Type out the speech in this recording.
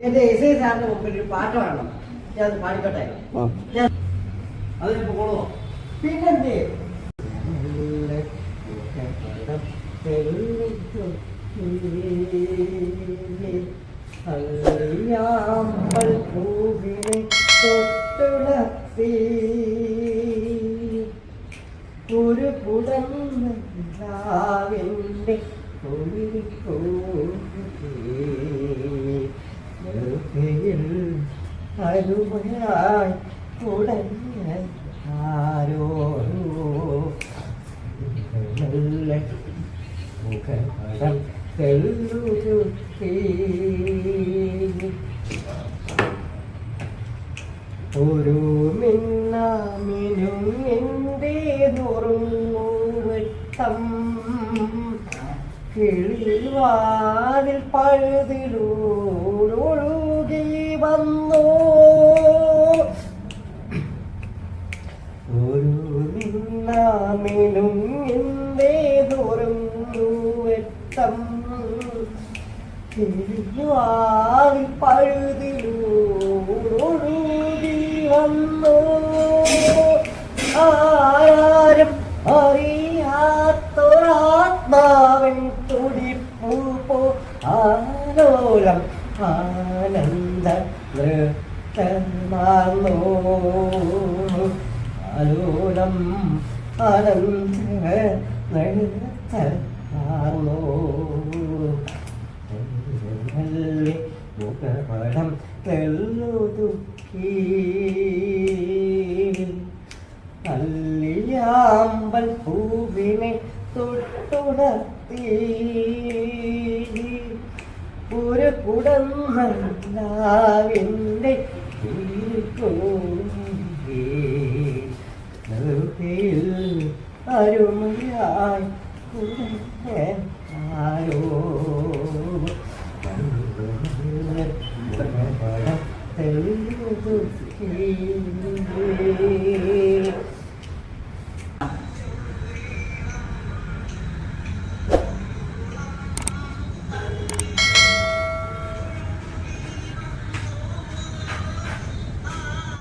എന്റെ S I സാറിന്റെ മുമ്പിൽ ഒരു പാട്ട് വേണം. ഞാൻ അത് പാടിക്കട്ടെ അതിനിപ്പോ കൊള്ളുവോ പിന്നെന്തേ? അള്ളിയാമ്പൽ പൂവിനെ തൊട്ടുണർത്തി ഒരു കുടഞ്ഞ ആരോ നല്ല മുഖപടം തെള്ളുരുത്തി ഒരു മിന്നാമിനും എന്റെ നുറുങ്ങുവെട്ടം കിളിവാതിൽ പഴുതിലൂടൊഴുകി വന്നു ഒരു മിന്നാമിനും എന്തേ നുറുങ്ങുവെട്ടം തിരിഞ്ഞുവാറി പഴുതിലൂടി വന്നു. ആരാരും അറിയാത്തൊരാത്മാവൻ തുടിപ്പൂ പോ. ആലോലം ആനന്ദ നൃത്തമാർന്നു ആലോലം ആനന്ദ നൃത്തമാർന്നു നല്ല മുഖപടം തെള്ളുതുക്കി അല്ലിയാമ്പൽ പൂവിനെ തൊട്ടുണർത്തി. ഒരു കുടന്നല്ലാവിന്റെ അരുമയായി കുടഞ്ഞ ആരോ തെളിഞ്ഞു